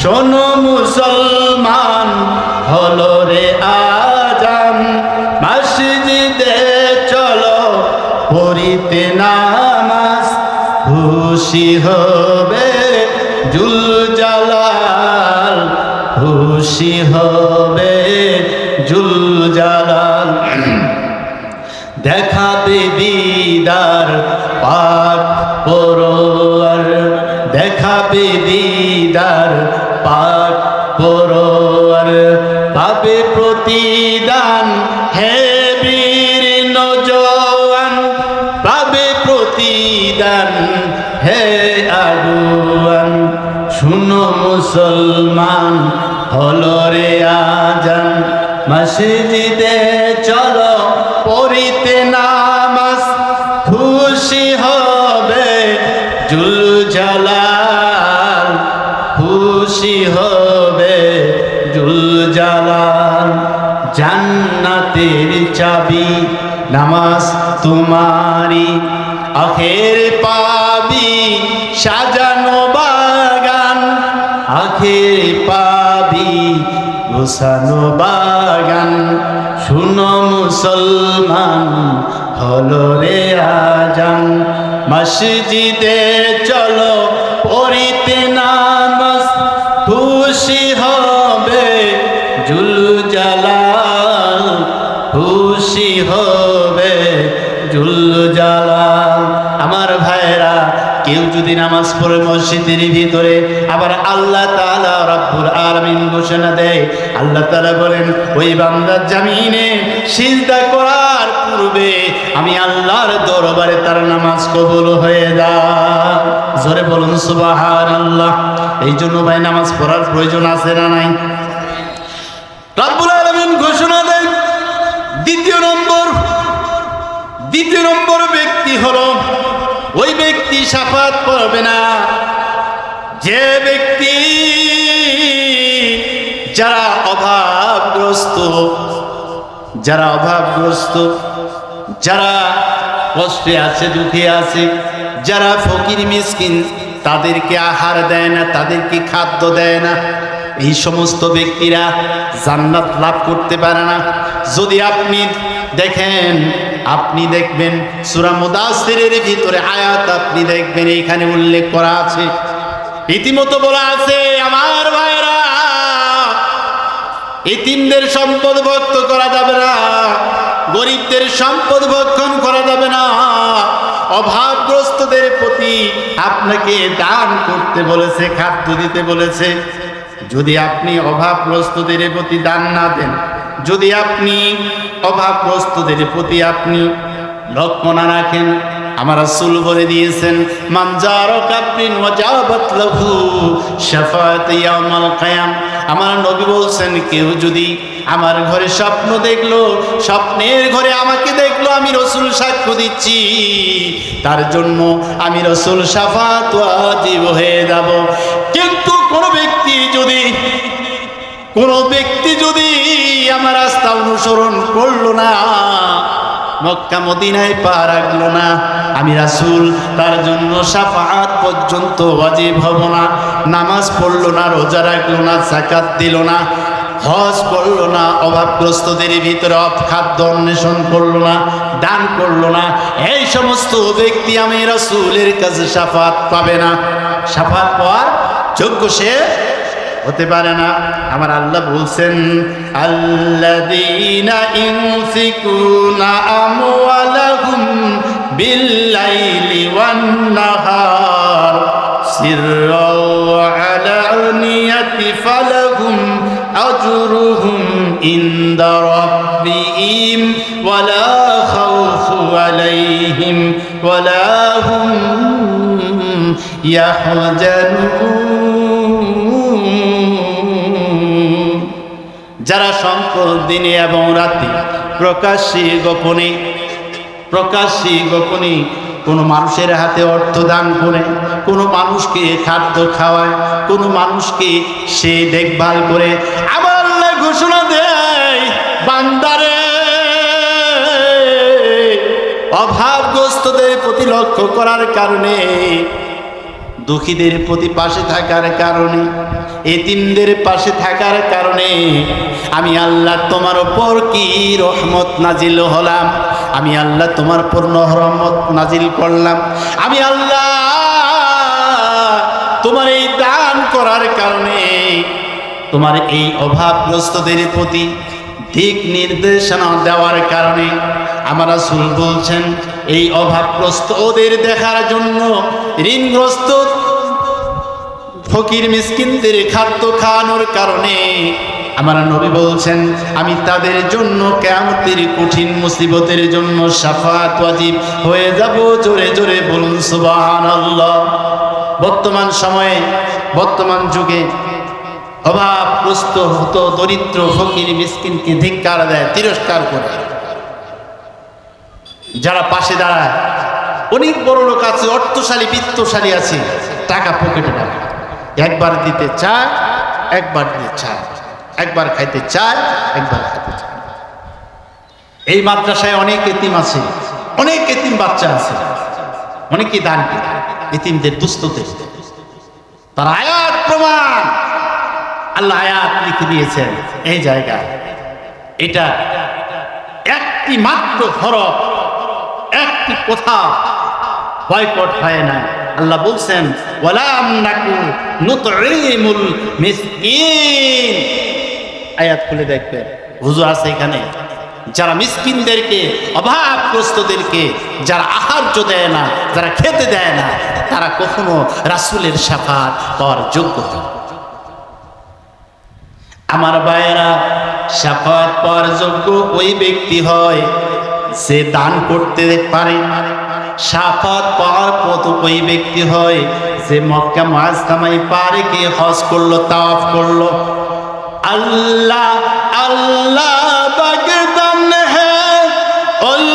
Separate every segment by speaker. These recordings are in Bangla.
Speaker 1: শোনো মুসলমান, হলো রে আজান। মসজিদে চলো, পড়িতে নামাজ। খুশি হবে জুল জালাল খুশি হবে জুল জালাল দেখাবে দিদার পাক পরোয়ার, দেখাবে দিদার পাক পরোয়ার পাবে প্রতিদান হে বীর নজওয়ান পাবে প্রতিদান হে আগুয়ান শুনো মুসলমান, হলো রে আজান, মসজিদে চলো নামাজ তোমারি, আখের পাবি সাজানো বাগান, আখের পাবি গোসানো বাগান। শুনো মুসলমান, হলো রে আজান। মসজিদে চলো, পড়িতে নামাজ, খুশি হবে জুল জালাল খুশি হবে নামাজ পড়ে মসজিদের ভিতরে আবার আল্লাহ তালা রব্বুল আলমিন ঘোষণা দেয়। আল্লাহ তালা বলেন, ওই বান্দার জামিনে চিন্তা করার পূর্বে আমি আল্লাহর দরবারে তার নামাজ কবুল হয়ে যা। জোরে বলুন সুবাহ আল্লাহ এই জন্য ভাই, নামাজ পড়ার প্রয়োজন আছে না নাই? সাফাত করবে না। যে ব্যক্তি যারা অভাবগ্রস্ত যারা অভাবগ্রস্ত, যারা কষ্টে আছে, দুঃখে আছে, যারা ফকির, মিসকিন, তাদেরকে আহার দেয় না, তাদেরকে খাদ্য দেয় না। এই সমস্ত ব্যক্তিরা জান্নাত লাভ করতে পারে না। যদি আপনি দেখেন আপনি দেখবেন সুরা মুদাসিরের ভিতরে আয়াত আপনি দেখবেন, এইখানে উল্লেখ করা আছে। রীতিমতো বলা আছে, আমার ভাইরা, এতিমদের সম্পদ ভক্ত করা যাবে না, গরিবদের সম্পদ ভক্ষণ করা যাবে না। অভাবগ্রস্তদের প্রতি আপনাকে দান করতে বলেছে, খাদ্য দিতে বলেছে। যদি আপনি অভাবগ্রস্তদের প্রতি দান না দেন যদি আপনি অভাবগ্রস্তদের প্রতি আপনি লক্ষ্য না রাখেন, আমার রাসূল বলে দিয়েছেন মানজার কাবরিন ওয়াজাবাত লাহু শাফাআত ইয়াউমাল কিয়াম। আমার নবী বলছেন, কেউ যদি আমার ঘরে স্বপ্ন দেখল, স্বপ্নের ঘরে আমাকে দেখল, আমি রসুল সাক্ষ্য দিচ্ছি। তার জন্য আমি রসুল সাফাত হয়ে যাব। কিন্তু কোনো ব্যক্তি যদি কোনো ব্যক্তি যদি আমার রাস্তা অনুসরণ করল না, মক্কা মদিনায় পা রাখল না, আমি রাসূল, তার জন্য সাফাত পর্যন্ত ওয়াজিব হব না, নামাজ পড়ল না, রোজা রাখল না সাকাত দিল না, হজ করল না, অভাবগ্রস্তদের ভিতরে খাদ্য অন্বেষণ করল না, দান করল না, এই সমস্ত ব্যক্তি আমি রাসূলের কাছে সাফাত পাবে না। সাফাত পাওয়ার যোগ্য সে হতে পারে না। আমার আল্লাহ বলছেন, আল্লাযীনা ইউনফিকুনা আমওয়ালাহুম বিল্লাইলি ওয়ান নাহার সিররাও ওয়া আলানিয়াতি ফালাহুম আজরুহুম ইনদা রাব্বিহিম ওয়ালা খাউফু যারা সম্পদ দিনে এবং রাতে প্রকাশ্যে গোপনে প্রকাশ্যে গোপনে কোনো মানুষের হাতে অর্থ দান করে, কোনো মানুষকে খাদ্য খাওয়ায়, কোনো মানুষকে সে দেখভাল করে, আবার ঘোষণা দেয়, বান্দারে, অভাবগ্রস্তদের প্রতি লক্ষ্য করার কারণে দুঃখীদের প্রতি পাশে থাকার কারণে, এতিমদের পাশে থাকার কারণে আমি আল্লাহ তোমার ওপর কি রহমত নাজিল হলাম? আমি আল্লাহ তোমার পূর্ণ রহমত নাজিল করলাম। আমি আল্লাহ তোমার এই দান করার কারণে তোমার এই অভাবগ্রস্তদের প্রতি দিক নির্দেশনা দেওয়ার কারণে আমার রাসূল বলছেন এই অভাবগ্রস্ত ওদের দেখার জন্য ঋণগ্রস্ত ফকির মিসকিনদের খাদ্য খাওয়ানোর কারণে আমার নবী বলছেন, আমি তাদের জন্য কেমতের কঠিন মুসিবতের জন্য সাফাত ওয়াজিব হয়ে যাব। জোরে জোরে বলুন, সুবহানাল্লাহ। বর্তমান সময়ে, বর্তমান যুগে অভাবগ্রস্ত হতো দরিদ্র ফকির মিসকিনকে ধিক্কার দেয়, তিরস্কার করে। যারা পাশে দাঁড়ায়, অনেক বড় লোক আছে, অর্থশালী, বিত্তশালী আছে, টাকা পকেটে রাখে একবার দিতে চায়, একবার দিতে চায়। একবার খাইতে চায়, একবার খাইতে চায়। এই মাদ্রাসায় অনেক এতিম আছে, অনেক এতিম বাচ্চা আছে। অনেকেই দান এতিমদের দুস্থদের তার আয়াত প্রমাণ। আল্লাহ আয়াত লিখে দিয়েছেন, এই জায়গায়। এটা একটি মাত্র হরফ একটি কথা বয়কট হয় না আল্লাহ বলছেন, ওয়ালাম নাকু নুতঈমুল মিসকিন। আয়াত খুলে দেখবেন, হুজুর আছে এখানে। যারা মিসকিনদেরকে অভাবগ্রস্তদেরকে যারা আহার্য দেয় না, যারা খেতে দেয় না, তারা কখনো রাসূলের শাফাত পাওয়ার যোগ্য আমার ভাইয়েরা, সাফাত পাওয়ার যোগ্য ওই ব্যক্তি হয় সে দান করতে পারে সাফাত পাওয়ার পথ ওই ব্যক্তি হয় যে মক্কা মাঝখামাই পারে কে হজ করলো তাওয়াফ করলো আল্লাহ আল্লাহ বাগদান হ্যাঁ উল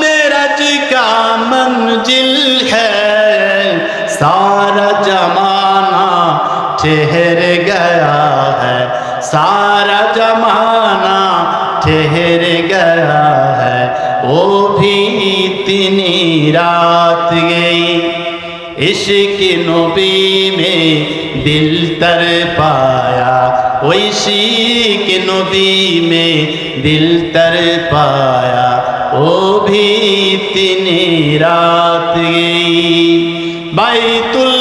Speaker 1: মেরাজ কা मंजिल है सारा जमाना ठहर गया है सारा जमाना इतनी रात गई इश्क नबी में दिल तर पाया वो इश्क नबी में दिल तर पाया वो भी इतनी रात गई बैतुल्लाह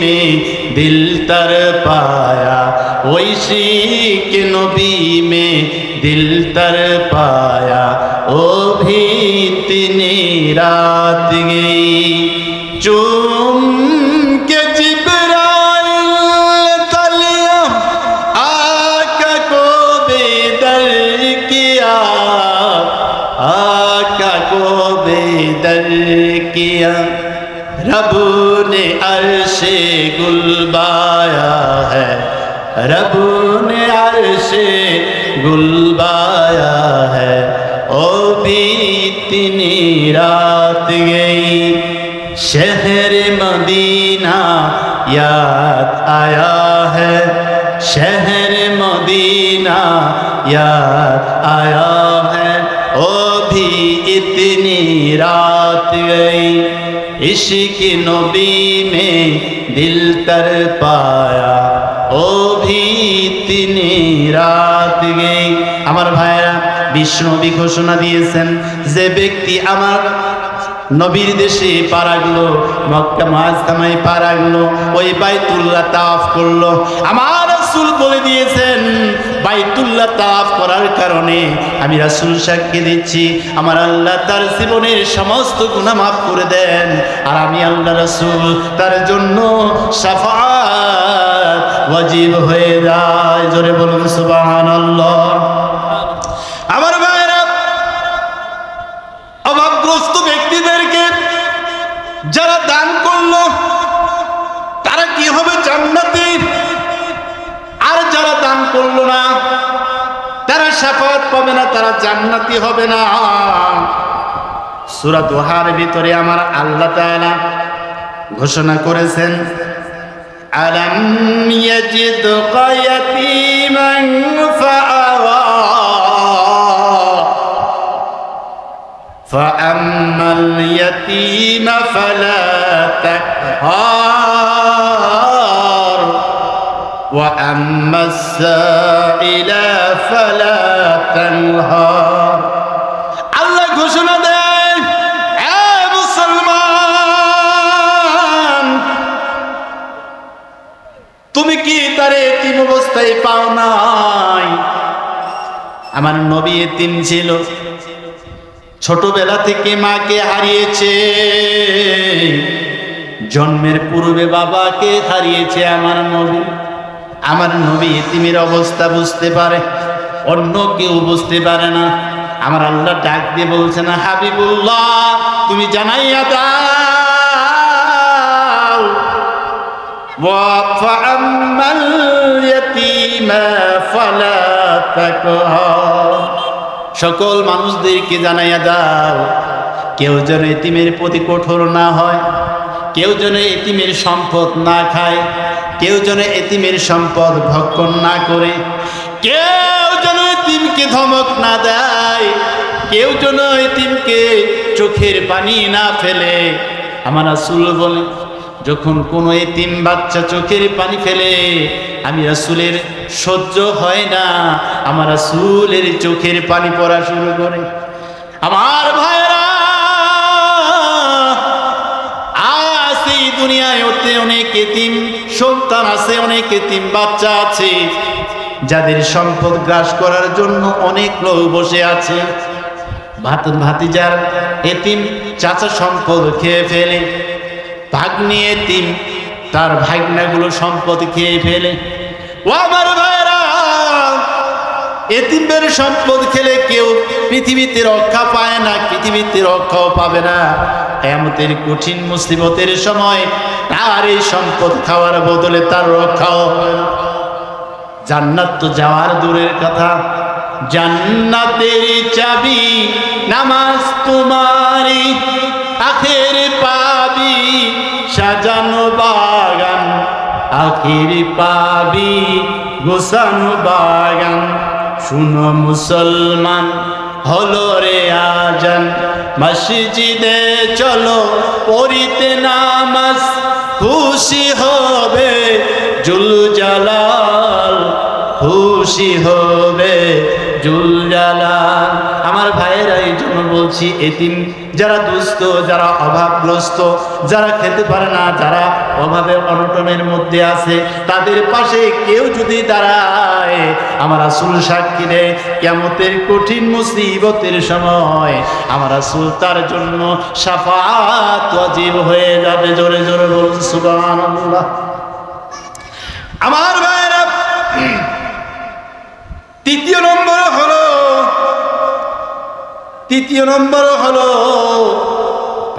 Speaker 1: में दिल तर पाया वो इश्क नबी में दिल तर पाया वो भी इतनी रात गई चूम रब ने अर्शे गुलबाया है ओ भी इतनी रात गई शहर मदीना याद आया है शहर मदीना याद आया है ओ भी इतनी रात गई इश्क नबी में दिल तर पाया ও তিনি রাত আমার ভাইরা বিষ্ণবী ঘোষণা দিয়েছেন যে ব্যক্তি আমার নবীর দেশে পা মক্কা মাঝখামাই পা ওই বাইতুল্লাহ তাফ করল। আমার রাসূল বলে দিয়েছেন, বাইতুল্লাহ তাফ করার কারণে আমি রাসূল সাক্ষী দিচ্ছি। আমার আল্লাহ তার জীবনের সমস্ত গুনাহ মাফ করে দেন। আর আমি আল্লাহ রাসূল তার জন্য শাফাআত ওয়াজিব হয়ে যায়। জোরে বলুন, সুবহানাল্লাহ। আমার ভাইরা অভাবগ্রস্ত ব্যক্তিদেরকে যারা দান করল, তারা কি হবে জান্নাতে? আর যারা দান করল না, তারা সাফাত পাবে না, তারা জান্নাতি হবে না। সুরা দোহার ভিতরে আমার আল্লাহ তাআলা ঘোষণা করেছেন ألم يجدك يتيما فأوى فأما اليتيم فلا تقهر وأما السائل فلا تنهار আমার নবী এতিম ছিল ছোটবেলা থেকে মাকে হারিয়েছে জন্মের পূর্বে বাবাকে হারিয়েছে আমার নবী আমার নবী এতিমের অবস্থা বুঝতে পারে অন্য কেউ বুঝতে পারে না আমার আল্লাহ ডাক দিয়ে বলছে না হাবিবুল্লাহ তুমি জানাইয়া দাও وَفَأَمَّا الْيَتِيمَ فَلَا تَقْهَرْ সকল মানুষদেরকে জানাইয়া দাও, কেউ যেন এতিমের প্রতি কঠোর না হয়, কেউ যেন এতিমের সম্পদ না খায়, কেউ যেন এতিমের সম্পদ ভক্ষণ না করে, কেউ যেন এতিমকে ধমক না দেয়, কেউ যেন এতিমকে চোখের পানি না ফেলে। আমার আসুল বলে যখন কোনো এতিম বাচ্চা চোখের পানি ফেলে, আমি রাসুলের সহ্য হয় না। আমার রাসুলের চোখের পানি পড়া শুরু করে। আমার ভাইরা আজ এই দুনিয়ায় ওতে অনেক এতিম সন্তান আছে, অনেক এতিম বাচ্চা আছে, যাদের সম্পদ গ্রাস করার জন্য অনেক লোক বসে আছে। ভাত ভাতিজার এতিম চাচা সম্পদ খেয়ে ফেলে। ভাগ্নি এতিম, তার ভাগনাগুলো সম্পদ খেয়ে ফেলে। ও আমার ভাইরা এতিমের সম্পদ খেলে কেউ পৃথিবীতে রক্ষা পায় না, পৃথিবীতে রক্ষাও পাবে না। এমতের কঠিন মুসিবতের সময় তার এই সম্পদ খাওয়ার বদলে তার রক্ষাও জান্নাত তো যাওয়ার দূরের কথা। জান্নাতের চাবি, নামাজ তোমারি আখের পাবি, সাজানো বাগান, আখের পাবি গোসানো বাগান। শুনো মুসলমান, হলো রে আজান। মসজিদে চলো, পড়িতে নামাজ, খুশি হবে জুল জালাল খুশি হবে জুল জালাল আমার জন্য বলছি, এতিম, যারা দুস্থ, যারা অভাবগ্রস্ত, যারা খেতে পারে না, যারা অভাবে অনটনের মধ্যে আছে, তাদের পাশে কেউ যদি দাঁড়ায়, আমার আসুল সাক্ষী দেয় কেমতের কঠিন মুসিবতের সময়, আমার আসুল তার জন্য সাফাত অজীব হয়ে যাবে। জোরে জোরে বলুন, সুবহানাল্লাহ। আমার ভাইয়েরা, তৃতীয় নম্বর হলো তৃতীয় নম্বর হলো,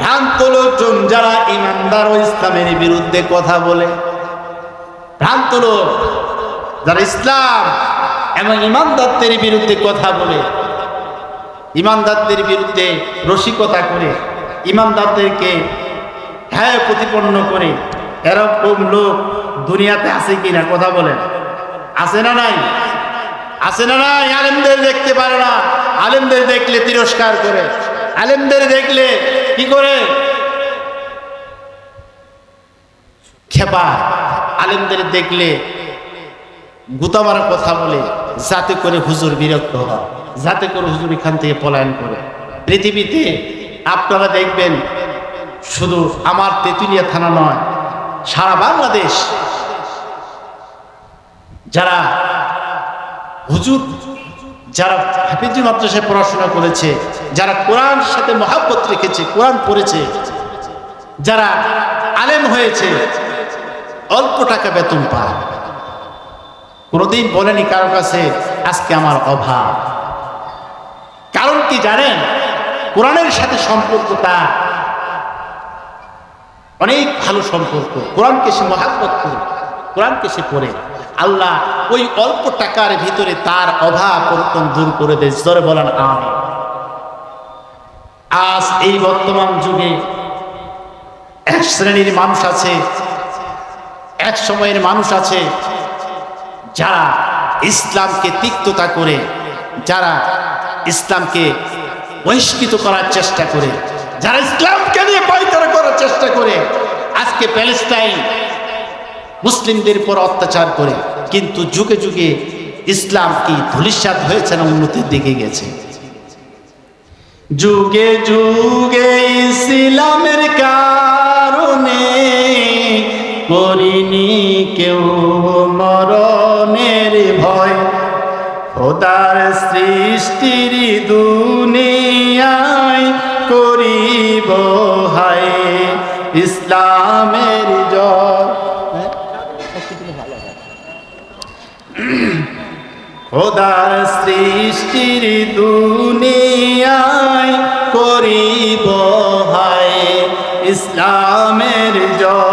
Speaker 1: ভ্রান্ত লোকজন যারা ইমানদার ও ইসলামের বিরুদ্ধে কথা বলে। ভ্রান্ত লোক যারা ইসলাম এবং ইমানদারদের বিরুদ্ধে কথা বলে, ইমানদারদের বিরুদ্ধে রসিকতা করে, ইমানদারদেরকে হ্যাঁ প্রতিপন্ন করে, এরকম লোক দুনিয়াতে আছে কিনা কথা বলেন। আছে না নাই? আছে না না আলেমদের দেখতে পারে না। আলেমদের দেখলে তিরস্কার করে। আলেমদের দেখলে কি করে? খেপা। আলেমদের দেখলে গুতামার কথা বলে, যাতে করে হুজুর বিরক্ত হয়, যাতে করে হুজুর এখান থেকে পলায়ন করে। পৃথিবীতে আপনারা দেখবেন, শুধু আমার তেঁতুলিয়া থানা নয়, সারা বাংলাদেশ, যারা হুজুর, যারা হাফিজি মাদ্রাসায় পড়াশোনা করেছে, যারা কোরআন সাথে মহাব্বত রেখেছে, কোরআন পড়েছে, যারা আলেম হয়েছে, অল্প টাকা বেতন পায়। কোনোদিন বলেনি কারও কাছে, আজকে আমার অভাব। কারণ কি জানেন? কোরআনের সাথে সম্পর্ক তার অনেক ভালো সম্পর্ক। কোরআনকে সে মহাব্বত করে, কোরআনকে সে পড়ে। আল্লাহ ওই অল্প টাকার ভিতরে তার অভাব অনটন দূর করে দেয়। জোরে বলেন আমি আজ এই বর্তমান যুগে এক শ্রেণির মানুষ আছে, এক সময়ের মানুষ আছে যারা ইসলামকে তিক্ততা করে, যারা ইসলামকে বহিষ্কৃত করার চেষ্টা করে, যারা ইসলামকে নিয়ে পাইতারা করার চেষ্টা করে, আজকে প্যালেস্টাইন মুসলিমদের উপর অত্যাচার করে। কিন্তু যুগে যুগে ইসলাম কি ধূলিসাৎ হয়েছে না উন্নতির দিকে গেছে? যুগে যুগে ইসলামের কারণে করিনি কেউ মরণের ভয়। খোদার সৃষ্টির দুনিয়ায় করিব হায়। ইসলামের জয় খোদার সৃষ্টির দুনিয়ায় করিব হায় ইসলামের জয়।